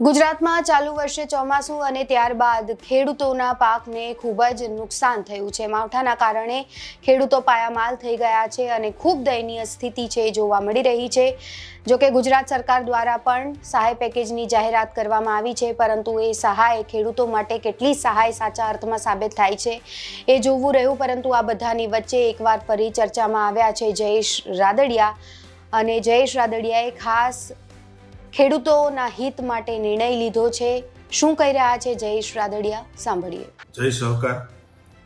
ગુજરાતમાં ચાલુ વર્ષે ચોમાસું અને ત્યારબાદ ખેડૂતોના પાકને ખૂબ જ નુકસાન થયું છે. માવઠાના કારણે ખેડૂતો પાયામાલ થઈ ગયા છે અને ખૂબ દયનીય સ્થિતિ છે જોવા મળી રહી છે. જોકે ગુજરાત સરકાર દ્વારા પણ સહાય પેકેજની જાહેરાત કરવામાં આવી છે, પરંતુ એ સહાય ખેડૂતો માટે કેટલી સહાય સાચા અર્થમાં સાબિત થાય છે એ જોવું રહ્યું, પરંતુ આ બધાની વચ્ચે એકવાર ફરી ચર્ચામાં આવ્યા છે જયેશ રાદડિયા. અને જયેશ રાદડિયાએ ખાસ ખેડૂતોના હિત માટે નિર્ણય લીધો છે. શું કહી રહ્યા છે જયેશ રાદડિયા? સાંભળીએ. જય સહકાર,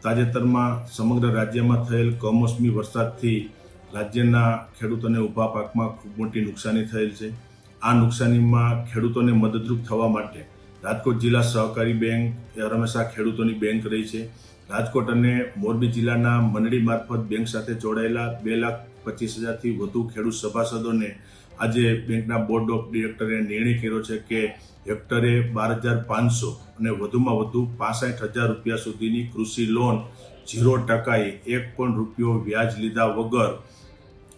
તાજેતરમાં સમગ્ર રાજ્યમાં થયેલ કમોસમી વરસાદથી રાજ્યના ખેડૂતોને ઊભા પાકમાં ખૂબ મોટી નુકસાની થયેલ છે. આ નુકસાનીમાં ખેડૂતોને મદદરૂપ થવા માટે રાજકોટ જિલ્લા સહકારી બેંક એ હંમેશા ખેડૂતોની બેંક રહી છે. રાજકોટ અને મોરબી જિલ્લાના મંડળી મારફત બેંક સાથે જોડાયેલા બે લાખ પચીસ હજારથી વધુ ખેડૂત સભાસદોને આજે બેંકના બોર્ડ ઓફ ડિરેક્ટરે નિર્ણય કર્યો છે કે હેક્ટરે બાર હજાર પાંચસો અને વધુમાં વધુ પાસઠ હજાર રૂપિયા સુધીની કૃષિ લોન ઝીરો ટકાએ એક પણ રૂપિયો વ્યાજ લીધા વગર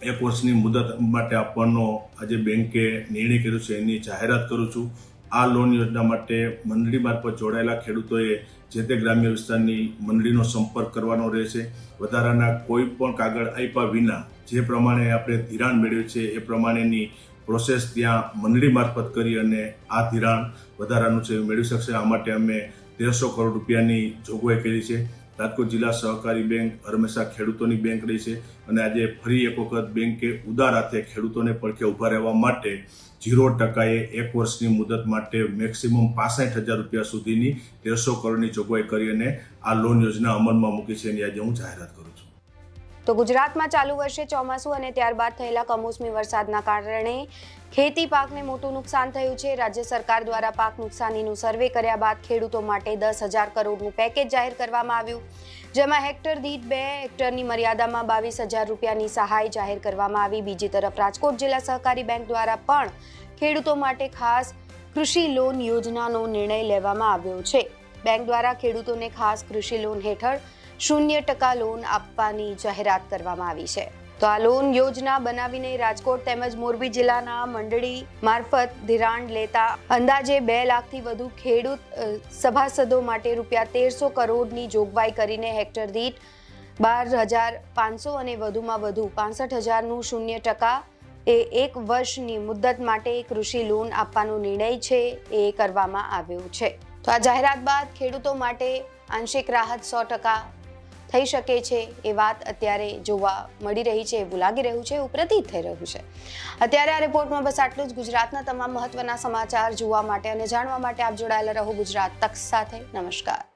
એક વર્ષની મુદત માટે આપવાનો આજે બેંકે નિર્ણય કર્યો છે. એની જાહેરાત કરું છું. આ લોન યોજના માટે મંડળી મારફત જોડાયેલા ખેડૂતોએ જે તે ગ્રામ્ય વિસ્તારની મંડળીનો સંપર્ક કરવાનો રહેશે. વધારાના કોઈ પણ કાગળ આપ્યા વિના જે પ્રમાણે આપણે ધિરાણ મેળવ્યું છે એ પ્રમાણેની પ્રોસેસ ત્યાં મંડળી મારફત કરી અને આ ધિરાણ વધારાનું છે મેળવી શકશે. આ માટે અમે તેરસો કરોડ રૂપિયાની જોગવાઈ કરી છે. રાજકોટ જિલ્લા સહકારી બેંક હંમેશા ખેડૂતોની બેંક રહી છે અને આજે ફરી એક વખત બેંકે ઉદાર હાથે ખેડૂતોને પડખે ઊભા રહેવા માટે ઝીરો ટકાએ એક વર્ષની મુદત માટે મેક્સિમમ પાસઠ હજાર રૂપિયા સુધીની તેરસો કરોડની જોગવાઈ કરી અને આ લોન યોજના અમલમાં મૂકી છે એની આજે હું જાહેરાત કરું છું. તો ગુજરાતમાં ચાલુ વર્ષે ચોમાસું અને ત્યારબાદ થયેલા કમોસમી વરસાદના કારણે ખેતી પાકને મોટું નુકસાન થયું છે. રાજ્ય સરકાર દ્વારા પાક નુકસાનીનું સર્વે કર્યા બાદ ખેડૂતો માટે દસ હજાર કરોડનું પેકેજ જાહેર કરવામાં આવ્યું. જેમાં હેક્ટર દીઠ બે હેક્ટરની મર્યાદામાં બાવીસ હજાર રૂપિયાની સહાય જાહેર કરવામાં આવી. બીજી તરફ રાજકોટ જિલ્લા સહકારી બેંક દ્વારા પણ ખેડૂતો માટે ખાસ કૃષિ લોન યોજનાનો નિર્ણય લેવામાં આવ્યો છે. બેંક દ્વારા ખેડૂતોને ખાસ કૃષિ લોન હેઠળ શૂન્ય ટકા લોન આપવાની જાહેરાત કરવામાં આવી છે. તો આ લોન યોજના બનાવીને રાજકોટ તેમજ મોરબી જિલ્લાના મંડળી મારફત ધિરાણ લેતા અંદાજે બે લાખથી વધુ ખેડૂત સભાસદો માટે રૂપિયા તેરસો કરોડની જોગવાઈ કરીને હેક્ટર દીઠ બાર હજાર પાંચસો અને વધુમાં વધુ પાસઠ હજારનું શૂન્ય ટકા એ એક વર્ષની મુદ્દત માટે કૃષિ લોન આપવાનો નિર્ણય છે એ કરવામાં આવ્યો છે. તો આ જાહેરાત બાદ ખેડૂતો માટે આંશિક રાહત સો ટકા થઈ શકે છે એ વાત અત્યારે જોવા મળી રહી છે, એવું લાગી રહ્યું છે, એવું પ્રતીત થઈ રહ્યું છે. અત્યારે આ રિપોર્ટમાં બસ આટલું જ. ગુજરાતના તમામ મહત્વના સમાચાર જોવા માટે અને જાણવા માટે આપ જોડાયેલા રહો ગુજરાત તક સાથે. નમસ્કાર.